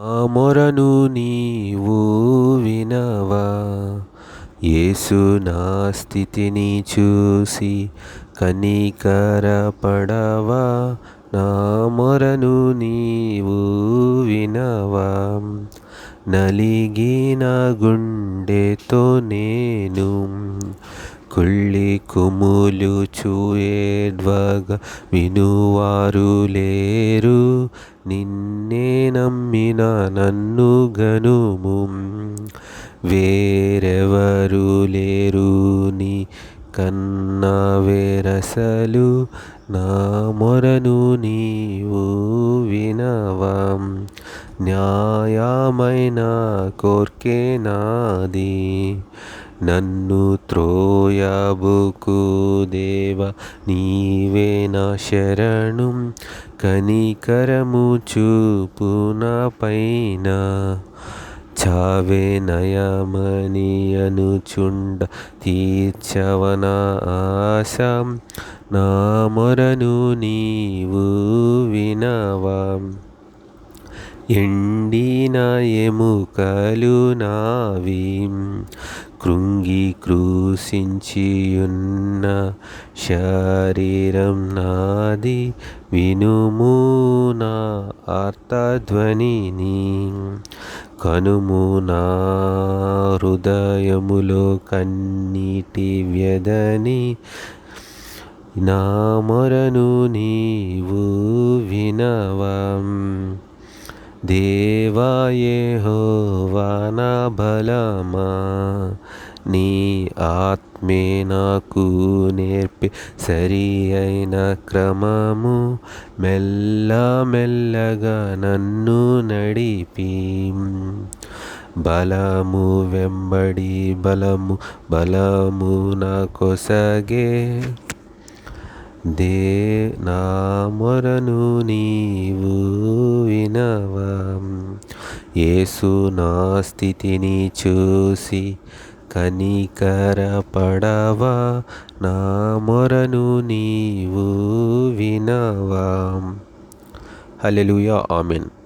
నా మొరను నీవు వినవా. యేసు నా స్థితిని చూసి కనికరపడవా నా మొరను నీవు వినవా. నలిగిన గుండెతో నేను కుళ్ళి కుములు చూయేడ్వగా వినువారు లేరు. నిన్నే నమ్మిన నన్ను గనుము. వేరెవరు లేరు నీ కన్నా వేరసలు. నా మొరను నీవు వినవం. న్యాయమైన కోర్కే నాది. నన్ను త్రోయబుకు దేవ నీవే నా శరణు. కనికరము చూపు నా పైన. చావే నయమని అనుచుండ తీర్చవన ఆశ. నా మొరను నీవు వినవా. ఎండిన ఎముకలు నావి. కృంగి క్రూశించియున్న శరీరం నాది వినుము నా ఆర్తధ్వనిని కనుము నా హృదయములో కన్నీటి వ్యధని నా మొరను నీవు వినవం. దేవాయే హోవా బలమా? నీ ఆత్మే నాకు నేర్పి సరి అయిన క్రమము మెల్ల మెల్లగా నన్ను నడిపి. బలము వెంబడి బలము బలము నా కొసగే. దే నా మొరను నీవు వినవ? యేసు నా స్థితిని చూసి కనికరపడవా? నా మొరను నీవు వినవా? Hallelujah amen.